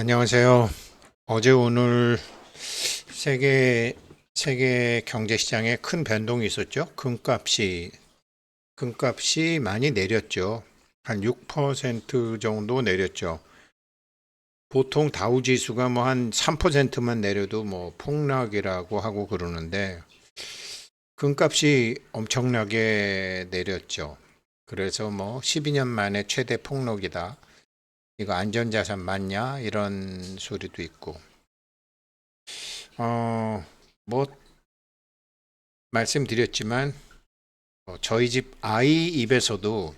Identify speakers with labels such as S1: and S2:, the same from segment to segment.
S1: 안녕하세요. 어제 오늘 세계 세계 경제 시장에 큰 변동이 있었죠. 금값이 금값이 많이 내렸죠. 한 6% 정도 내렸죠. 보통 다우 지수가 뭐 한 3%만 내려도 뭐 폭락이라고 하고 그러는데 금값이 엄청나게 내렸죠. 그래서 뭐 12년 만에 최대 폭락이다. 이거 안전자산 맞냐? 이런 소리도 있고. 어, 뭐, 말씀드렸지만, 어, 저희 집 아이 입에서도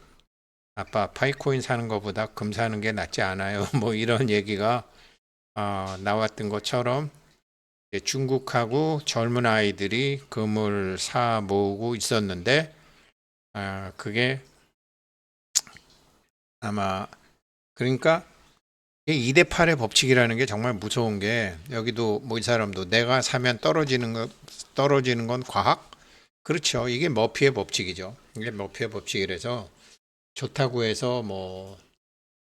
S1: 아빠 파이코인 사는 것보다 금 사는 게 낫지 않아요. 뭐 이런 얘기가 어, 나왔던 것처럼 중국하고 젊은 아이들이 금을 사 모으고 있었는데, 아, 그게 아마 그러니까 이 2대 8의 법칙이라는 게 정말 무서운 게 여기도 뭐 이 사람도 내가 사면 떨어지는 거 떨어지는 건 과학? 그렇죠. 이게 머피의 법칙이죠. 이게 머피의 법칙이라서 좋다고 해서 뭐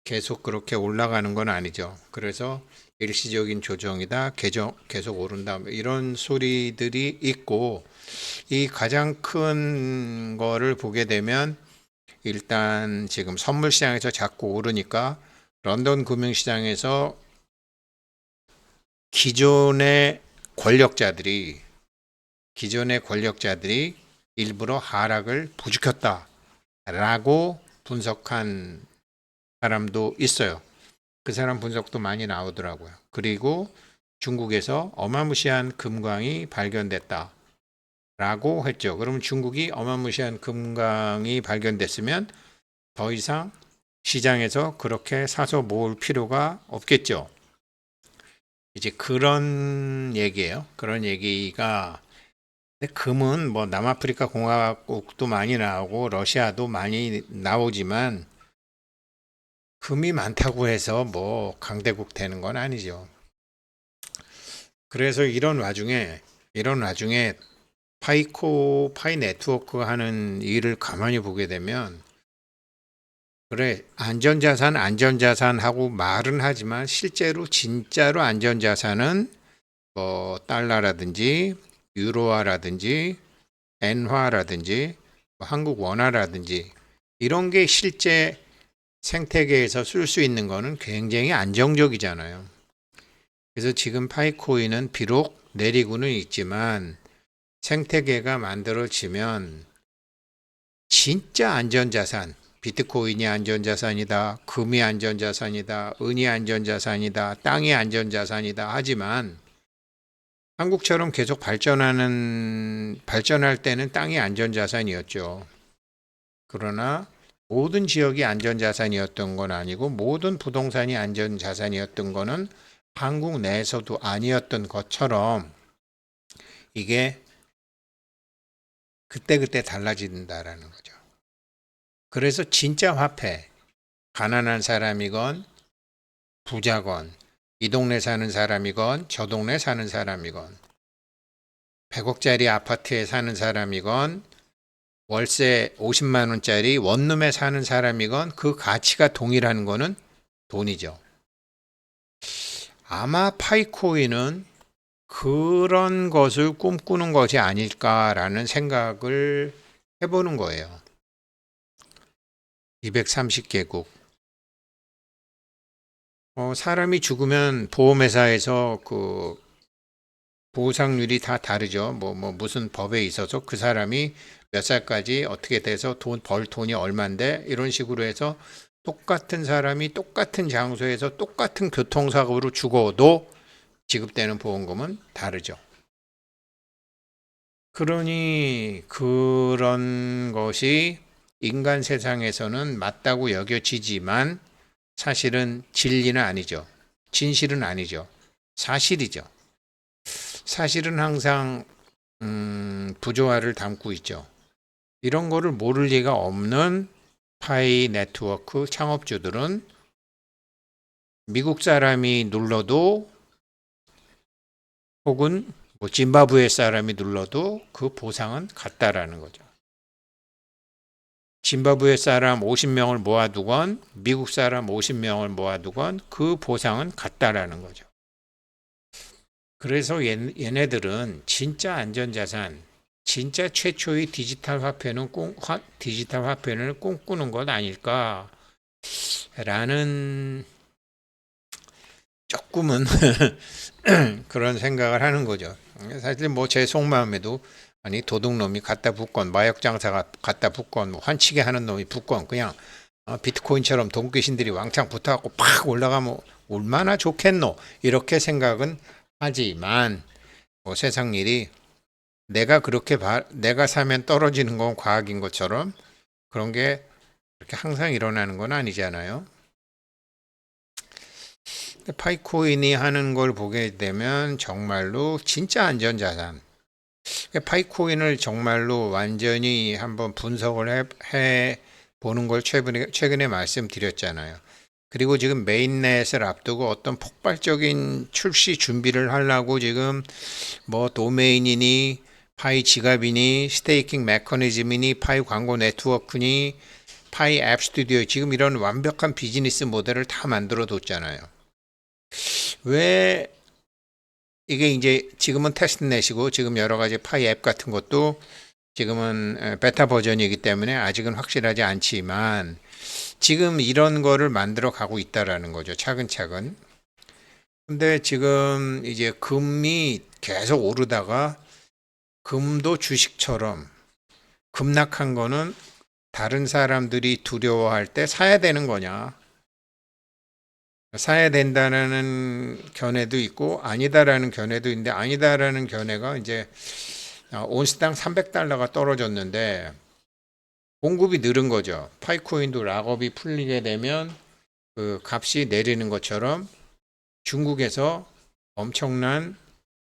S1: 계속 그렇게 올라가는 건 아니죠. 그래서 일시적인 조정이다. 계속 계속 오른다. 뭐 이런 소리들이 있고 이 가장 큰 거를 보게 되면 일단 지금 선물 시장에서 자꾸 오르니까 런던 금융시장에서 기존의 권력자들이 기존의 권력자들이 일부러 하락을 부추겼다라고 분석한 사람도 있어요. 그 사람 분석도 많이 나오더라고요. 그리고 중국에서 어마무시한 금광이 발견됐다. 라고 했죠. 그러면 중국이 어마무시한 금강이 발견됐으면 더 이상 시장에서 그렇게 사서 모을 필요가 없겠죠. 이제 그런 얘기예요. 그런 얘기가 금은 뭐 남아프리카 공화국도 많이 나오고 러시아도 많이 나오지만 금이 많다고 해서 뭐 강대국 되는 건 아니죠. 그래서 이런 와중에 이런 와중에 파이코 파이 네트워크 하는 일을 가만히 보게 되면 그래 안전자산 안전자산 하고 말은 하지만 실제로 진짜로 안전자산은 뭐 달러라든지 유로화라든지 엔화라든지 뭐 한국 원화라든지 이런 게 실제 생태계에서 쓸 수 있는 거는 굉장히 안정적이잖아요. 그래서 지금 파이코인은 비록 내리고는 있지만 생태계가 만들어지면 진짜 안전자산, 비트코인이 안전자산이다, 금이 안전자산이다, 은이 안전자산이다, 땅이 안전자산이다 하지만 한국처럼 계속 발전하는 발전할 때는 땅이 안전자산이었죠. 그러나 모든 지역이 안전자산이었던 건 아니고 모든 부동산이 안전자산이었던 거는 한국 내에서도 아니었던 것처럼 이게 그때그때 달라진다라는 거죠. 그래서 진짜 화폐, 가난한 사람이건 부자건 이 동네 사는 사람이건 저 동네 사는 사람이건 100억짜리 아파트에 사는 사람이건 월세 50만 원짜리 원룸에 사는 사람이건 그 가치가 동일한 거는 돈이죠. 아마 파이코인은 그런 것을 꿈꾸는 것이 아닐까라는 생각을 해보는 거예요. 230개국. 어, 사람이 죽으면 보험회사에서 그 보상률이 다 다르죠. 뭐, 뭐, 무슨 법에 있어서 그 사람이 몇 살까지 어떻게 돼서 돈, 벌 돈이 얼만데 이런 식으로 해서 똑같은 사람이 똑같은 장소에서 똑같은 교통사고로 죽어도 지급되는 보험금은 다르죠. 그러니 그런 것이 인간 세상에서는 맞다고 여겨지지만 사실은 진리는 아니죠. 진실은 아니죠. 사실이죠. 사실은 항상 음, 부조화를 담고 있죠. 이런 거를 모를 리가 없는 파이 네트워크 창업주들은 미국 사람이 눌러도 혹은 뭐 짐바브웨 사람이 눌러도 그 보상은 같다라는 거죠. 짐바브웨 사람 50명을 모아두건 미국 사람 50명을 모아두건 그 보상은 같다라는 거죠. 그래서 얘, 얘네들은 진짜 안전자산, 진짜 최초의 디지털 화폐는 꿈, 화, 디지털 화폐를 꿈꾸는 것 아닐까? 라는 조금은 그런 생각을 하는 거죠. 사실 뭐 제 속마음에도 아니 도둑놈이 갖다 붙건 마약 장사가 갖다 붙건 뭐 환치게 하는 놈이 붙건 그냥 어, 비트코인처럼 돈 귀신들이 왕창 붙어갖고 팍 올라가면 얼마나 좋겠노 이렇게 생각은 하지만 뭐 세상 일이 내가 그렇게 봐, 내가 사면 떨어지는 건 과학인 것처럼 그런 게 그렇게 항상 일어나는 건 아니잖아요. 근데 파이코인이 하는 걸 보게 되면 정말로 진짜 안전자산. 파이코인을 정말로 완전히 한번 분석을 해, 해 보는 걸 최근에, 최근에 말씀드렸잖아요. 그리고 지금 메인넷을 앞두고 어떤 폭발적인 출시 준비를 하려고 지금 뭐 도메인이니 파이 지갑이니 스테이킹 메커니즘이니 파이 광고 네트워크니 파이 앱 스튜디오 지금 이런 완벽한 비즈니스 모델을 다 만들어 뒀잖아요. 왜 이게 이제 지금은 테스트넷이고 지금 여러 가지 파이 앱 같은 것도 지금은 베타 버전이기 때문에 아직은 확실하지 않지만 지금 이런 거를 만들어 가고 있다라는 거죠. 차근차근. 근데 지금 이제 금이 계속 오르다가 금도 주식처럼 급락한 거는 다른 사람들이 두려워할 때 사야 되는 거냐? 사야 된다는 견해도 있고 아니다라는 견해도 있는데 아니다라는 견해가 이제 어, 온스당 300달러가 떨어졌는데 공급이 늘은 거죠. 파이코인도 락업이 풀리게 되면 그 값이 내리는 것처럼 중국에서 엄청난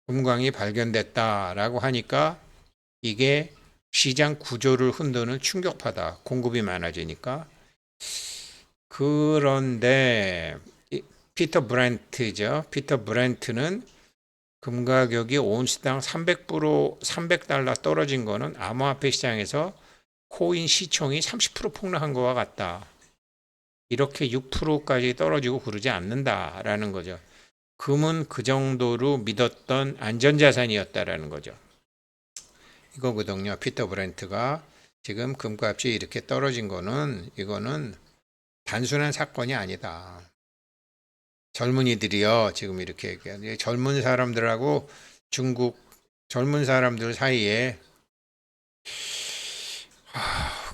S1: 금광이 발견됐다라고 하니까 이게 시장 구조를 흔드는 충격파다. 공급이 많아지니까. 그런데 피터 브랜트죠. 피터 브랜트는 금 가격이 온스당 300% 300달러 떨어진 거는 암호화폐 시장에서 코인 시총이 30% 폭락한 것과 같다. 이렇게 6%까지 떨어지고 그러지 않는다라는 거죠. 금은 그 정도로 믿었던 안전자산이었다라는 거죠. 이거거든요. 피터 브랜트가 지금 금값이 이렇게 떨어진 거는 이거는 단순한 사건이 아니다. 젊은이들이요. 지금 이렇게 얘기해요. 젊은 사람들하고 중국 젊은 사람들 사이에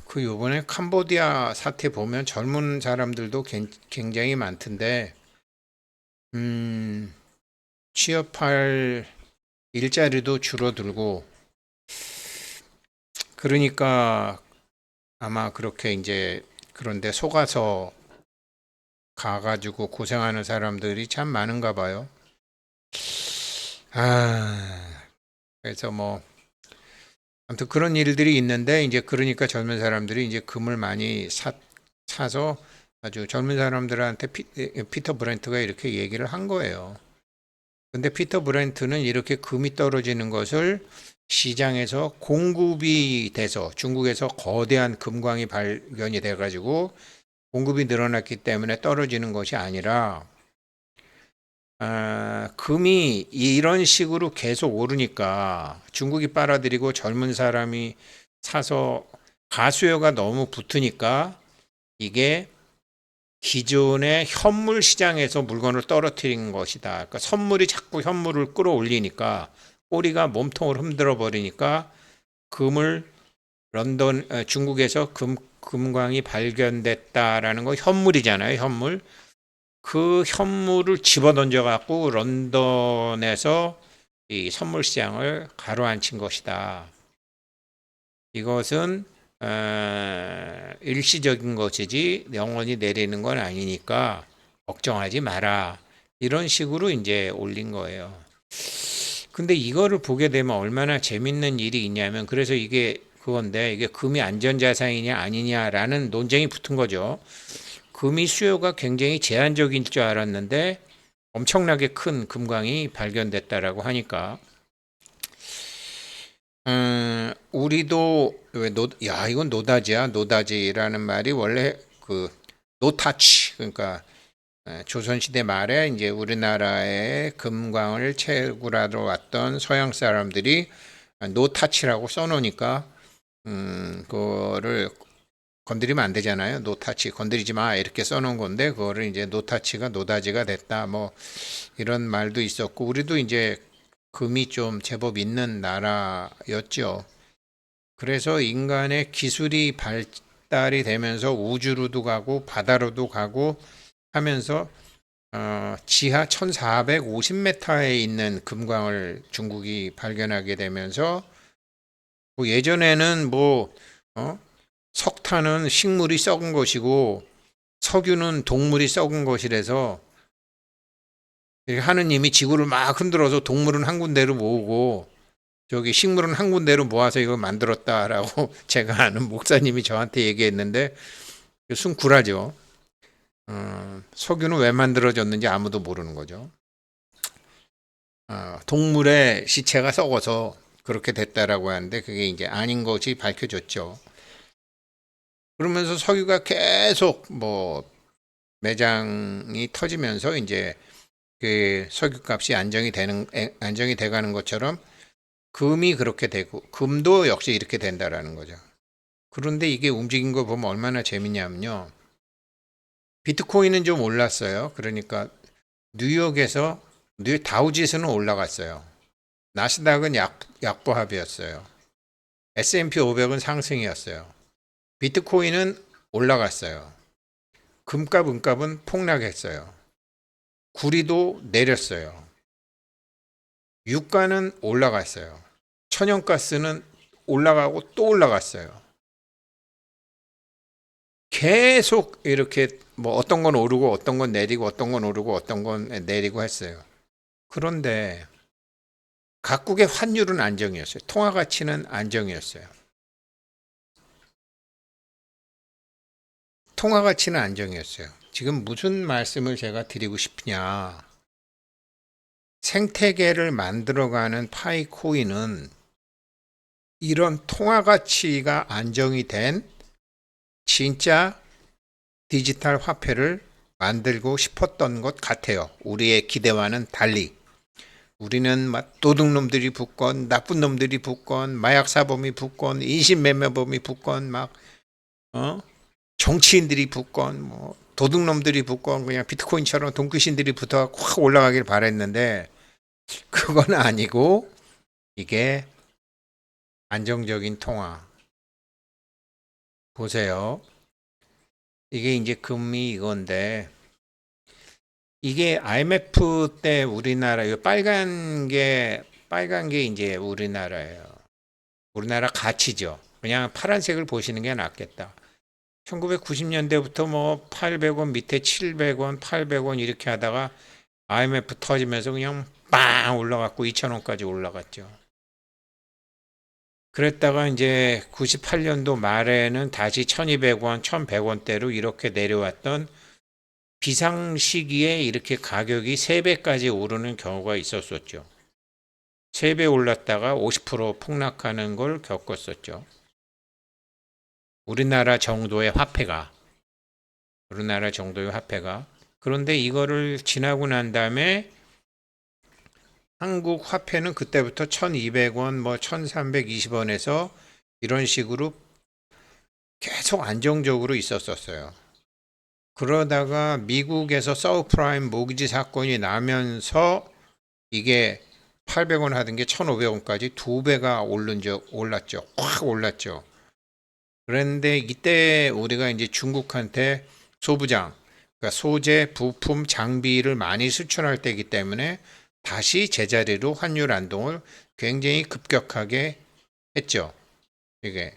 S1: 그 요번에 캄보디아 사태 보면 젊은 사람들도 굉장히 많던데 음, 취업할 일자리도 줄어들고 그러니까 아마 그렇게 이제 그런데 속아서 가가지고 고생하는 사람들이 참 많은가 봐요. 아, 그래서 뭐 아무튼 그런 일들이 있는데 이제 그러니까 젊은 사람들이 이제 금을 많이 사, 사서 아주 젊은 사람들한테 피, 피터 브렌트가 이렇게 얘기를 한 거예요. 근데 피터 브렌트는 이렇게 금이 떨어지는 것을 시장에서 공급이 돼서 중국에서 거대한 금광이 발견이 돼 가지고 공급이 늘어났기 때문에 떨어지는 것이 아니라 아, 금이 이런 식으로 계속 오르니까 중국이 빨아들이고 젊은 사람이 사서 가수요가 너무 붙으니까 이게 기존의 현물 시장에서 물건을 떨어뜨린 것이다. 그러니까 선물이 자꾸 현물을 끌어올리니까 꼬리가 몸통을 흔들어 버리니까 금을 런던 어, 중국에서 금 금광이 발견됐다라는 거 현물이잖아요. 현물. 그 현물을 집어던져 갖고 런던에서 이 선물 시장을 가로앉힌 것이다. 이것은 어, 일시적인 것이지 영원히 내리는 건 아니니까 걱정하지 마라. 이런 식으로 이제 올린 거예요. 근데 이거를 보게 되면 얼마나 재밌는 일이 있냐면 그래서 이게 그건데 이게 금이 안전자산이냐 아니냐라는 논쟁이 붙은 거죠. 금이 수요가 굉장히 제한적인 줄 알았는데 엄청나게 큰 금광이 발견됐다라고 하니까 음, 우리도 왜 노, 야, 이건 노다지야. 노다지라는 말이 원래 그 노타치 그러니까 에, 조선시대 말에 이제 우리나라에 금광을 채굴하러 왔던 서양 사람들이 노타치라고 써놓으니까 음, 그거를 건드리면 안 되잖아요. 노타치 건드리지 마 이렇게 써놓은 건데 그거를 이제 노타치가 노다지가 됐다 뭐 이런 말도 있었고 우리도 이제 금이 좀 제법 있는 나라였죠. 그래서 인간의 기술이 발달이 되면서 우주로도 가고 바다로도 가고 하면서 어, 지하 1450m에 있는 금광을 중국이 발견하게 되면서 뭐 예전에는 뭐 어? 석탄은 식물이 썩은 것이고 석유는 동물이 썩은 것이라서 하느님이 지구를 막 흔들어서 동물은 한 군데로 모으고 저기 식물은 한 군데로 모아서 이걸 만들었다라고 제가 아는 목사님이 저한테 얘기했는데 순구라죠. 어, 석유는 왜 만들어졌는지 아무도 모르는 거죠. 어, 동물의 시체가 썩어서 그렇게 됐다라고 하는데 그게 이제 아닌 것이 밝혀졌죠. 그러면서 석유가 계속 뭐 매장이 터지면서 이제 그 석유값이 안정이 되는 에, 안정이 돼가는 것처럼 금이 그렇게 되고 금도 역시 이렇게 된다라는 거죠. 그런데 이게 움직인 거 보면 얼마나 재밌냐면요. 비트코인은 좀 올랐어요. 그러니까 뉴욕에서 뉴욕 다우지수는 올라갔어요. 나스닥은 약, 약보합이었어요. S&P 500은 상승이었어요. 비트코인은 올라갔어요. 금값, 은값은 폭락했어요. 구리도 내렸어요. 유가는 올라갔어요. 천연가스는 올라가고 또 올라갔어요. 계속 이렇게 뭐 어떤 건 오르고 어떤 건 내리고 어떤 건 오르고 어떤 건 내리고 했어요. 그런데 각국의 환율은 안정이었어요. 통화 가치는 안정이었어요. 통화 가치는 안정이었어요. 지금 무슨 말씀을 제가 드리고 싶으냐. 생태계를 만들어가는 파이코인은 이런 통화 가치가 안정이 된 진짜 디지털 화폐를 만들고 싶었던 것 같아요. 우리의 기대와는 달리. 우리는 막 도둑놈들이 붙건 나쁜 놈들이 붙건 마약 사범이 붙건 인신매매범이 붙건 막 어? 정치인들이 붙건 뭐 도둑놈들이 붙건 그냥 비트코인처럼 돈귀신들이 붙어 확 올라가길 바랬는데 그건 아니고 이게 안정적인 통화 보세요. 이게 이제 금이 이건데 이게 IMF 때 우리나라 이 빨간 게 빨간 게 이제 우리나라예요. 우리나라 가치죠. 그냥 파란색을 보시는 게 낫겠다. 1990년대부터 뭐 800원 밑에 700원, 800원 이렇게 하다가 IMF 터지면서 그냥 빵 올라갔고 2,000원까지 올라갔죠. 그랬다가 이제 98년도 말에는 다시 1200원, 1100원대로 이렇게 내려왔던 비상 시기에 이렇게 가격이 3배까지 오르는 경우가 있었었죠. 3배 올랐다가 50% 폭락하는 걸 겪었었죠. 우리나라 정도의 화폐가 우리나라 정도의 화폐가 그런데 이거를 지나고 난 다음에 한국 화폐는 그때부터 1200원 뭐 1320원에서 이런 식으로 계속 안정적으로 있었었어요. 그러다가 미국에서 서브프라임 모기지 사건이 나면서 이게 800원 하던 게 1,500원까지 두 배가 오른 적 올랐죠. 확 올랐죠. 그런데 이때 우리가 이제 중국한테 소부장, 그러니까 소재, 부품, 장비를 많이 수출할 때이기 때문에 다시 제자리로 환율 안동을 굉장히 급격하게 했죠. 이게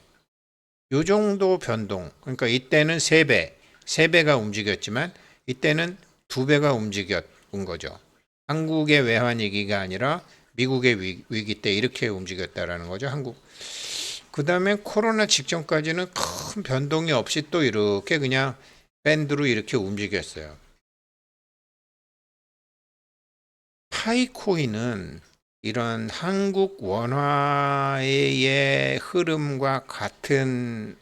S1: 요 정도 변동. 그러니까 이때는 세배 세 배가 움직였지만 이때는 두 배가 움직였던 거죠. 한국의 외환 위기가 아니라 미국의 위기 때 이렇게 움직였다라는 거죠. 한국 그 다음에 코로나 직전까지는 큰 변동이 없이 또 이렇게 그냥 밴드로 이렇게 움직였어요. 파이코인은 이런 한국 원화의 흐름과 같은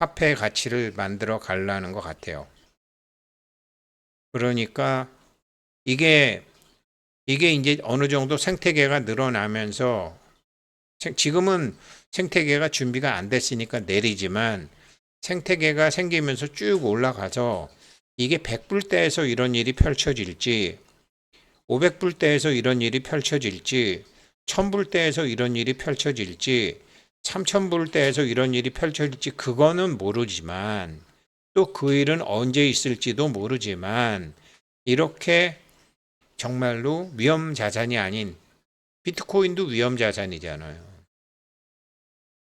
S1: 화폐 가치를 만들어 가려는 것 같아요. 그러니까 이게 이게 이제 어느 정도 생태계가 늘어나면서 생- 지금은 생태계가 준비가 안 됐으니까 내리지만 생태계가 생기면서 쭉 올라가서 이게 100불대에서 이런 일이 펼쳐질지 500불대에서 이런 일이 펼쳐질지 1000불대에서 이런 일이 펼쳐질지 3000불대에서 이런 일이 펼쳐질지 그거는 모르지만 또 그 일은 언제 있을지도 모르지만 이렇게 정말로 위험 자산이 아닌 비트코인도 위험 자산이잖아요.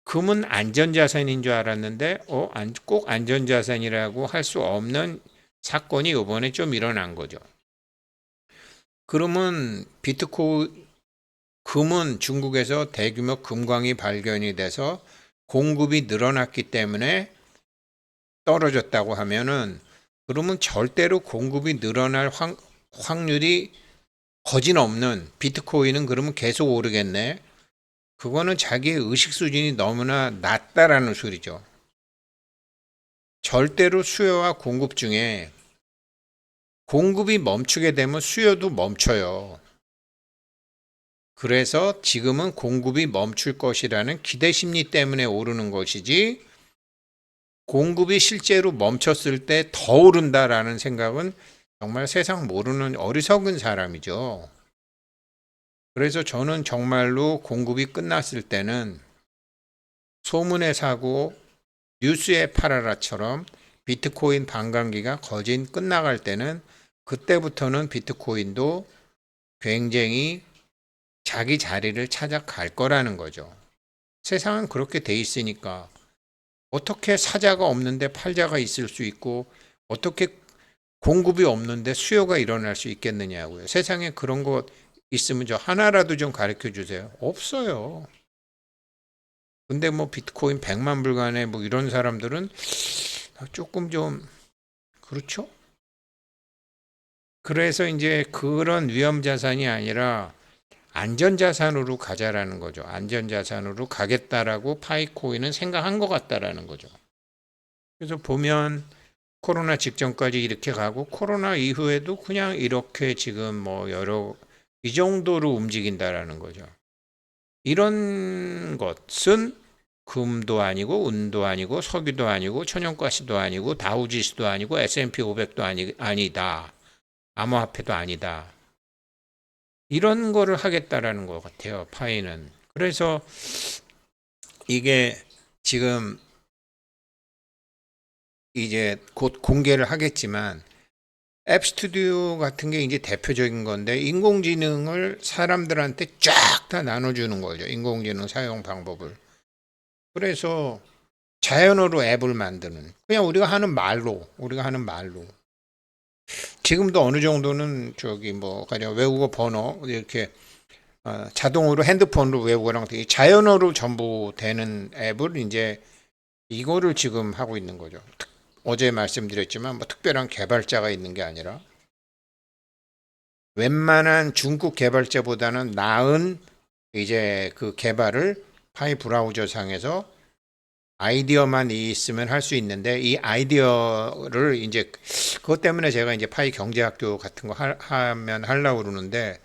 S1: 금은 안전 자산인 줄 알았는데 어, 안- 꼭 안전 자산이라고 할 수 없는 사건이 이번에 좀 일어난 거죠. 그러면 비트코 금은 중국에서 대규모 금광이 발견이 돼서 공급이 늘어났기 때문에 떨어졌다고 하면은 그러면 절대로 공급이 늘어날 확, 확률이 거진 없는 비트코인은 그러면 계속 오르겠네. 그거는 자기의 의식 수준이 너무나 낮다라는 소리죠. 절대로 수요와 공급 중에 공급이 멈추게 되면 수요도 멈춰요. 그래서 지금은 공급이 멈출 것이라는 기대 심리 때문에 오르는 것이지 공급이 실제로 멈췄을 때 더 오른다라는 생각은 정말 세상 모르는 어리석은 사람이죠. 그래서 저는 정말로 공급이 끝났을 때는 소문에 사고 뉴스에 팔아라처럼 비트코인 반감기가 거진 끝나갈 때는 그때부터는 비트코인도 굉장히 자기 자리를 찾아갈 거라는 거죠. 세상은 그렇게 돼 있으니까 어떻게 사자가 없는데 팔자가 있을 수 있고 어떻게 공급이 없는데 수요가 일어날 수 있겠느냐고요. 세상에 그런 것 있으면 저 하나라도 좀 가르쳐 주세요. 없어요. 근데 뭐 비트코인 100만 불간에 뭐 이런 사람들은 조금 좀 그렇죠? 그래서 이제 그런 위험 자산이 아니라 안전 자산으로 가자라는 거죠. 안전 자산으로 가겠다라고 파이코인은 생각한 것 같다라는 거죠. 그래서 보면 코로나 직전까지 이렇게 가고 코로나 이후에도 그냥 이렇게 지금 뭐 여러 이 정도로 움직인다라는 거죠. 이런 것은 금도 아니고 은도 아니고 석유도 아니고 천연가스도 아니고 다우지수도 아니고 S&P 500도 아니, 아니다. 암호화폐도 아니다. 이런 거를 하겠다라는 것 같아요. 파이는. 그래서 이게 지금 이제 곧 공개를 하겠지만 앱 스튜디오 같은 게 이제 대표적인 건데 인공지능을 사람들한테 쫙 다 나눠주는 거죠. 인공지능 사용 방법을. 그래서 자연어로 앱을 만드는 그냥 우리가 하는 말로 우리가 하는 말로 지금도 어느 정도는 저기 뭐 가령 외국어 번호 이렇게 어, 자동으로 핸드폰으로 외국어랑 되게 자연어로 전부 되는 앱을 이제 이거를 지금 하고 있는 거죠. 특- 어제 말씀드렸지만 뭐 특별한 개발자가 있는 게 아니라 웬만한 중국 개발자보다는 나은 이제 그 개발을 파이 브라우저 상에서 아이디어만 있으면 할 수 있는데 이 아이디어를 이제 그것 때문에 제가 이제 파이 경제학교 같은 거 하, 하면 하려고 그러는데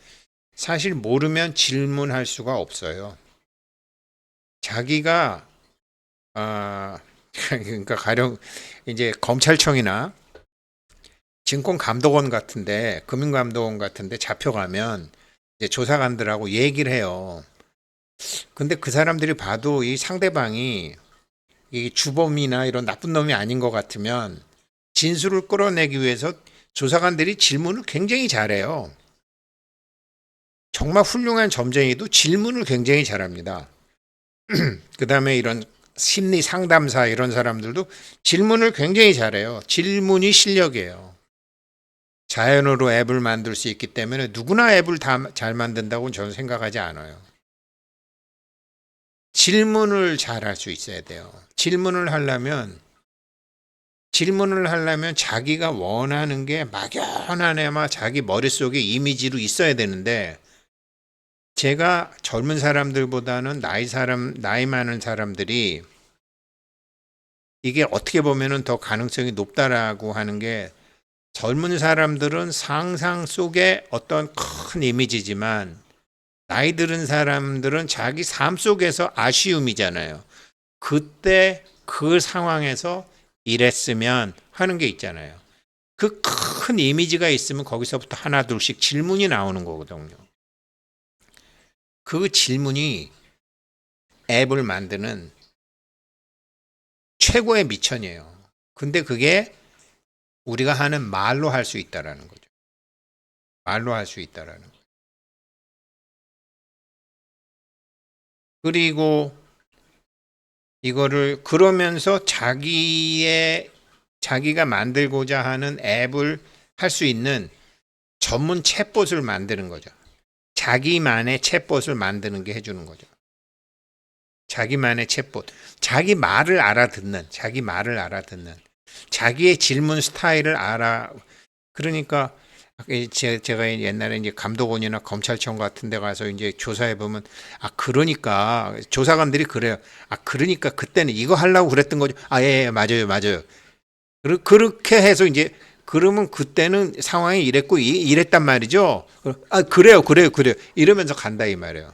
S1: 사실 모르면 질문할 수가 없어요. 자기가 아 그러니까 가령 이제 검찰청이나 증권감독원 같은데 금융감독원 같은데 잡혀가면 이제 조사관들하고 얘기를 해요. 근데 그 사람들이 봐도 이 상대방이 이 주범이나 이런 나쁜 놈이 아닌 것 같으면 진술을 끌어내기 위해서 조사관들이 질문을 굉장히 잘해요. 정말 훌륭한 점쟁이도 질문을 굉장히 잘합니다. 그 다음에 이런 심리 상담사 이런 사람들도 질문을 굉장히 잘해요. 질문이 실력이에요. 자연어로 앱을 만들 수 있기 때문에 누구나 앱을 다 잘 만든다고 저는 생각하지 않아요. 질문을 잘 할 수 있어야 돼요. 질문을 하려면 질문을 하려면 자기가 원하는 게 막연하네마 자기 머릿속에 이미지로 있어야 되는데 제가 젊은 사람들보다는 나이 사람 나이 많은 사람들이 이게 어떻게 보면은 더 가능성이 높다라고 하는 게 젊은 사람들은 상상 속에 어떤 큰 이미지지만 나이 들은 사람들은 자기 삶 속에서 아쉬움이잖아요. 그때 그 상황에서 이랬으면 하는 게 있잖아요. 그 큰 이미지가 있으면 거기서부터 하나 둘씩 질문이 나오는 거거든요. 그 질문이 앱을 만드는 최고의 미천이에요. 근데 그게 우리가 하는 말로 할 수 있다라는 거죠. 말로 할 수 있다라는 거. 그리고 이거를 그러면서 자기의 자기가 만들고자 하는 앱을 할 수 있는 전문 챗봇을 만드는 거죠. 자기만의 챗봇을 만드는 게 해주는 거죠. 자기만의 챗봇. 자기 말을 알아듣는, 자기 말을 알아듣는, 자기의 질문 스타일을 알아. 그러니까 제- 제가 옛날에 이제 감독원이나 검찰청 같은 데 가서 이제 조사해 보면 아 그러니까 조사관들이 그래요. 아 그러니까 그때는 이거 하려고 그랬던 거죠. 아 예, 예 맞아요. 맞아요. 그렇게 해서 이제 그러면 그때는 상황이 이랬고 이- 이랬단 말이죠. 아 그래요. 그래요. 그래요. 이러면서 간다 이 말이에요.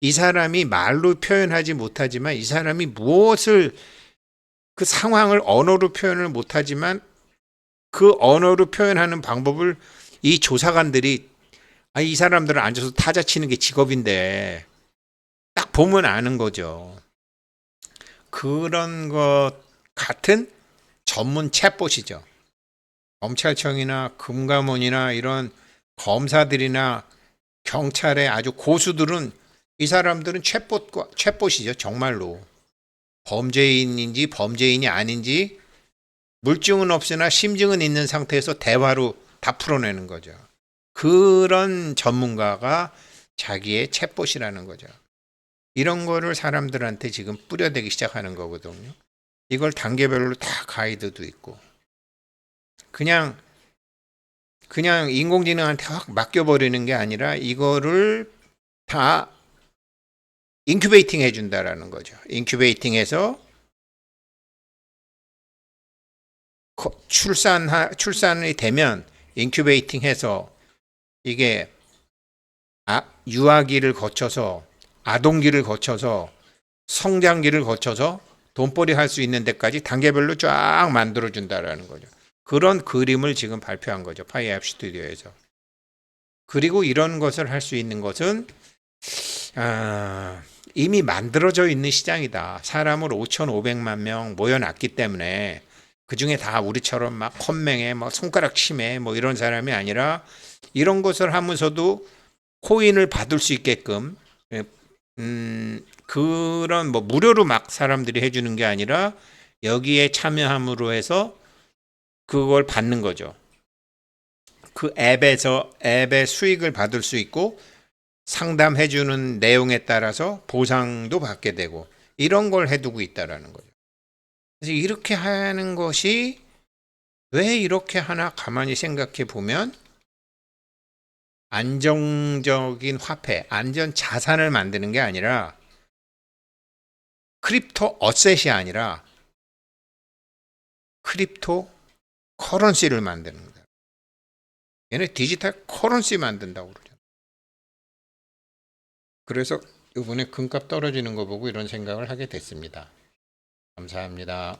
S1: 이 사람이 말로 표현하지 못하지만 이 사람이 무엇을 그 상황을 언어로 표현을 못하지만 그 언어로 표현하는 방법을 이 조사관들이 아, 이 사람들은 앉아서 타자 치는 게 직업인데 딱 보면 아는 거죠. 그런 것 같은 전문 챗봇이죠. 검찰청이나 금감원이나 이런 검사들이나 경찰의 아주 고수들은 이 사람들은 챗봇과 챗봇이죠. 정말로 범죄인인지 범죄인이 아닌지 물증은 없으나 심증은 있는 상태에서 대화로 다 풀어내는 거죠. 그런 전문가가 자기의 챗봇이라는 거죠. 이런 거를 사람들한테 지금 뿌려대기 시작하는 거거든요. 이걸 단계별로 다 가이드도 있고. 그냥 그냥 인공지능한테 확 맡겨버리는 게 아니라 이거를 다 인큐베이팅 해준다라는 거죠. 인큐베이팅해서 거- 출산 출산이 되면 인큐베이팅 해서 이게 아, 유아기를 거쳐서 아동기를 거쳐서 성장기를 거쳐서 돈벌이 할 수 있는 데까지 단계별로 쫙 만들어 준다라는 거죠. 그런 그림을 지금 발표한 거죠. 파이 앱 스튜디오에서. 그리고 이런 것을 할 수 있는 것은 아, 이미 만들어져 있는 시장이다. 사람을 5,500만 명 모여놨기 때문에 그 중에 다 우리처럼 막 컴맹에 뭐 손가락 침해 뭐 이런 사람이 아니라 이런 것을 하면서도 코인을 받을 수 있게끔 예, 음, 그런 뭐 무료로 막 사람들이 해주는 게 아니라 여기에 참여함으로 해서 그걸 받는 거죠. 그 앱에서 앱의 수익을 받을 수 있고 상담해주는 내용에 따라서 보상도 받게 되고 이런 걸 해두고 있다라는 거죠. 그래서 이렇게 하는 것이 왜 이렇게 하나 가만히 생각해 보면 안정적인 화폐, 안전 자산을 만드는 게 아니라 크립토 어셋이 아니라 크립토 커런시를 만드는 거다. 얘네 디지털 커런시 만든다고 그러잖아. 그래서 이번에 금값 떨어지는 거 보고 이런 생각을 하게 됐습니다. 감사합니다.